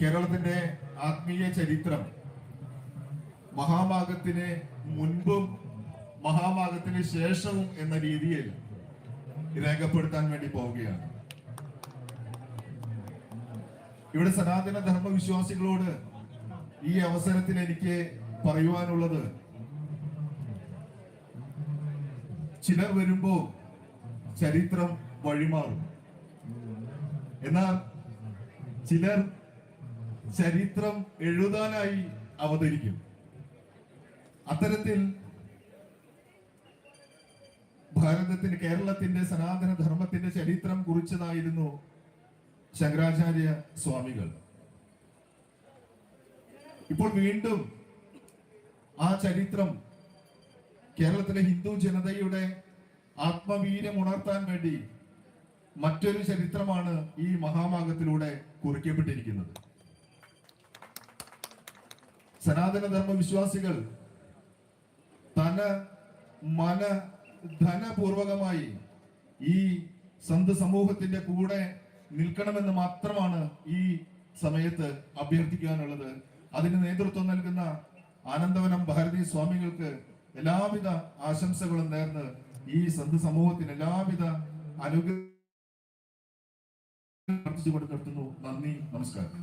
കേരളത്തിന്റെ ആത്മീയ ചരിത്രം മഹാമാഗത്തിന് മുൻപും മഹാമാഗത്തിന് ശേഷവും എന്ന രീതിയിൽ രേഖപ്പെടുത്താൻ വേണ്ടി പോവുകയാണ്. ഇവിടെ സനാതന ധർമ്മ വിശ്വാസികളോട് ഈ അവസരത്തിൽ എനിക്ക് പറയുവാനുള്ളത് ചിലർ വരുമ്പോ ചരിത്രം വഴിമാറും. എന്നാൽ ചിലർ ചരിത്രം എഴുതാനായി അവതരിക്കും. അത്തരത്തിൽ ഭാരതത്തിന് കേരളത്തിന്റെ സനാതന ധർമ്മത്തിന്റെ ചരിത്രം കുറിച്ചതായിരുന്നു ശങ്കരാചാര്യ സ്വാമികൾ. ഇപ്പോൾ വീണ്ടും ആ ചരിത്രം കേരളത്തിലെ ഹിന്ദു ജനതയുടെ ആത്മവീര്യം ഉണർത്താൻ വേണ്ടി മറ്റൊരു ചരിത്രമാണ് ഈ മഹാമാഗത്തിലൂടെ കുറിക്കപ്പെട്ടിരിക്കുന്നത്. സനാതന ധർമ്മ വിശ്വാസികൾ തന മന ധനപൂർവകമായി ഈ സന്ത് സമൂഹത്തിന്റെ കൂടെ നിൽക്കണമെന്ന് മാത്രമാണ് ഈ സമയത്ത് അഭ്യർത്ഥിക്കാനുള്ളത്. അതിന് നേതൃത്വം നൽകുന്ന ആനന്ദവനം ഭാരതി സ്വാമികൾക്ക് എല്ലാവിധ ആശംസകളും നേർന്ന് ഈ സന്ത് സമൂഹത്തിന് എല്ലാവിധ അനുഗ്രഹം നിർത്തുന്നു നന്ദി നമസ്കാരം.